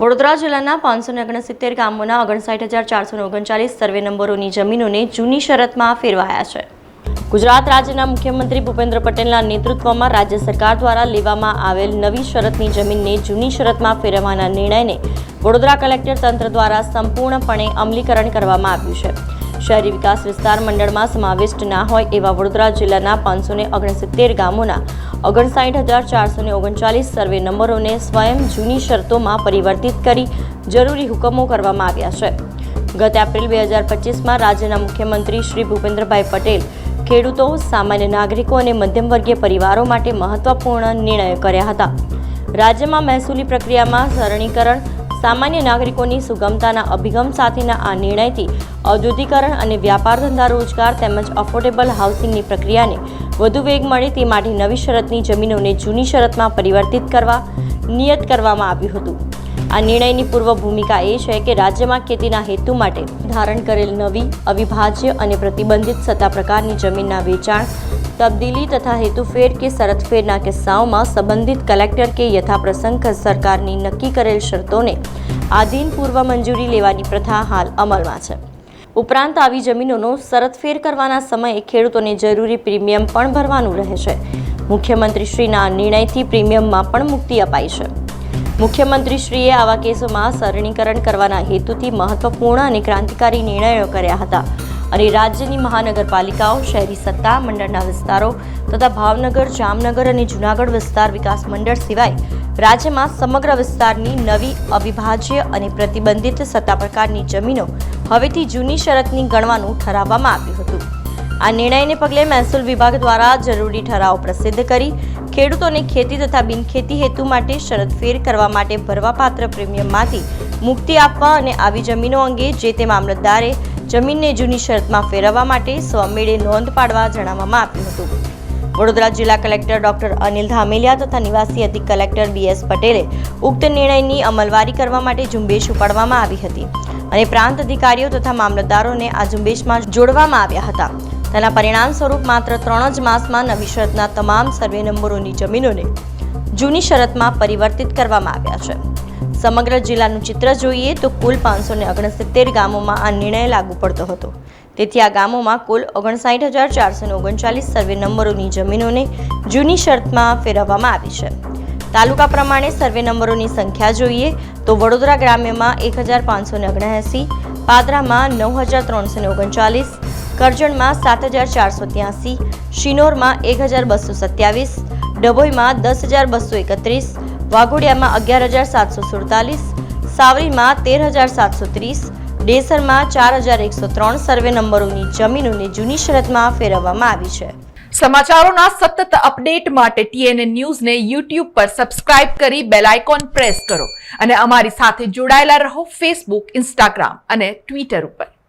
વડોદરા જિલ્લાના પાંચસો ઓગણસિત્તેર ગામોના ઓગણસાઠ હજાર ચારસો ઓગણચાલીસ સર્વે નંબરોની જમીનોને જૂની શરતમાં ફેરવાયા છે. ગુજરાત રાજ્યના મુખ્યમંત્રી ભૂપેન્દ્ર પટેલના નેતૃત્વમાં રાજ્ય સરકાર દ્વારા લેવામાં આવેલ નવી શરતની જમીનને જૂની શરતમાં ફેરવવાના નિર્ણયને વડોદરા કલેક્ટર તંત્ર દ્વારા સંપૂર્ણપણે અમલીકરણ કરવામાં આવ્યું છે. શહેરી વિકાસ વિસ્તાર મંડળમાં સમાવિષ્ટ ના હોય એવા વડોદરા જિલ્લાના પાંચસો ને ઓગણસિત્તેર ગામોના ઓગણસાઠ હજાર ચારસો ને ઓગણચાલીસ સર્વે નંબરોને સ્વયં જૂની શરતોમાં પરિવર્તિત કરી જરૂરી હુકમો કરવામાં આવ્યા છે. ગત એપ્રિલ બે હજાર પચીસમાં રાજ્યના મુખ્યમંત્રી શ્રી ભૂપેન્દ્રભાઈ પટેલ ખેડૂતો, સામાન્ય નાગરિકો અને મધ્યમવર્ગીય પરિવારો માટે મહત્વપૂર્ણ નિર્ણયો કર્યા હતા. રાજ્યમાં મહેસૂલી પ્રક્રિયામાં સરળીકરણ સામાન્ય નાગરિકોની સુગમતાના અભિગમ સાથેના આ નિર્ણયથી ઔદ્યોગિકરણ અને વ્યાપાર ધંધા રોજગાર તેમજ અફોર્ડેબલ હાઉસિંગની પ્રક્રિયાને વધુ વેગ મળે તે માટે નવી શરતની જમીનોને જૂની શરતમાં પરિવર્તિત કરવા નિયત કરવામાં આવ્યું હતું. આ નિર્ણયની પૂર્વ ભૂમિકા એ છે કે રાજ્યમાં ખેતીના હેતુ માટે ધારણ કરેલ નવી, અવિભાજ્ય અને પ્રતિબંધિત સત્તા પ્રકારની જમીનના વેચાણ, તબદીલી તથા હેતુફેર કે શરતફેરના કિસ્સાઓમાં સંબંધિત કલેક્ટર કે યથાપ્રસંગ સરકારની નક્કી કરેલ શરતોને આધીન પૂર્વ મંજૂરી લેવાની પ્રથા હાલ અમલમાં છે. ઉપરાંત આવી જમીનોનો શરતફેર કરવાના સમયે ખેડૂતોને જરૂરી પ્રીમિયમ પણ ભરવાનું રહે છે મુખ્યમંત્રીશ્રીના નિર્ણયથી પ્રીમિયમમાં પણ મુક્તિ અપાઈ છે. મુખ્યમંત્રીશ્રીએ આવા કેસોમાં સરળીકરણ કરવાના હેતુથી મહત્વપૂર્ણ અને ક્રાંતિકારી નિર્ણયો કર્યા હતા. અને રાજ્યની મહાનગરપાલિકાઓ, શહેરી સત્તા મંડળના વિસ્તારો તથા ભાવનગર, જામનગર અને જૂનાગઢ વિસ્તાર વિકાસ મંડળ સિવાય રાજ્યમાં સમગ્ર વિસ્તારની નવી અવિભાજ્ય અને પ્રતિબંધિત સત્તા પ્રકારની જમીનો હવેથી જૂની શરતની ગણવાનું ઠરાવવામાં આવ્યું હતું. આ નિર્ણયને પગલે મહેસૂલ વિભાગ દ્વારા જરૂરી ઠરાવ પ્રસિદ્ધ કરી ખેડૂતોને ખેતી તથા બિનખેતી હેતુ માટે શરતફેર કરવા માટે ભરવાપાત્ર પ્રીમિયમમાંથી મુક્તિ આપવા અને આવી જમીનો અંગે જે તે મામલતદારે જમીનને જૂની શરતમાં ફેરવવા માટે સ્વમેળે નોંધ પાડવા જણાવવામાં આવ્યું હતું. વડોદરા જિલ્લા કલેક્ટર ડોક્ટર અનિલ ધામેલિયા તથા નિવાસી અધિક કલેક્ટર બી એસ પટેલે ઉક્ત નિર્ણયની અમલવારી કરવા માટે ઝુંબેશ ઉપાડવામાં આવી હતી અને પ્રાંત અધિકારીઓ તથા મામલતદારોને આ ઝુંબેશમાં જોડવામાં આવ્યા હતા. તેના પરિણામ સ્વરૂપ માત્ર ત્રણ જ માસમાં નવી શરતના તમામ સર્વે નંબરોની જમીનોને જૂની શરતમાં પરિવર્તિત કરવામાં આવ્યા છે. સમગ્ર જિલ્લાનું ચિત્ર જોઈએ તો કુલ પાંચસો ને ઓગણસિત્તેર ગામોમાં આ નિર્ણય લાગુ પડતો હતો. તેથી આ ગામોમાં કુલ ઓગણસાઠ હજાર ચારસો ઓગણચાલીસ સર્વે નંબરોની જમીનોને જૂની શરતમાં ફેરવવામાં આવી છે. તાલુકા પ્રમાણે સર્વે નંબરોની સંખ્યા જોઈએ તો વડોદરા ગ્રામ્યમાં એક હજાર પાંચસો ઓગણએંસી, પાદરામાં નવ હજાર ત્રણસો ઓગણચાલીસ કરજણમાં સાત હજાર ચારસો ત્યાસી, શિનોરમાં એક હજાર બસો સત્યાવીસ, ડભોઈમાં દસ હજાર બસો એકત્રીસ, વાઘોડિયામાં અગિયાર હજાર સાતસો સુડતાલીસ, સાવરીમાં તેર હજાર સાતસો ત્રીસ, ડેસરમાં ચાર હજાર એકસો ત્રણ સર્વે નંબરોની જમીનોને જૂની શરતમાં ફેરવવામાં આવી છે. સમાચારોના સતત અપડેટ માટે ટીએનએ ન્યૂઝને યુટ્યુબ પર સબસ્ક્રાઇબ કરી બેલ આઇકોન પ્રેસ કરો અને અમારી સાથે જોડાયેલા રહો ફેસબુક, ઇન્સ્ટાગ્રામ અને ટ્વિટર ઉપર.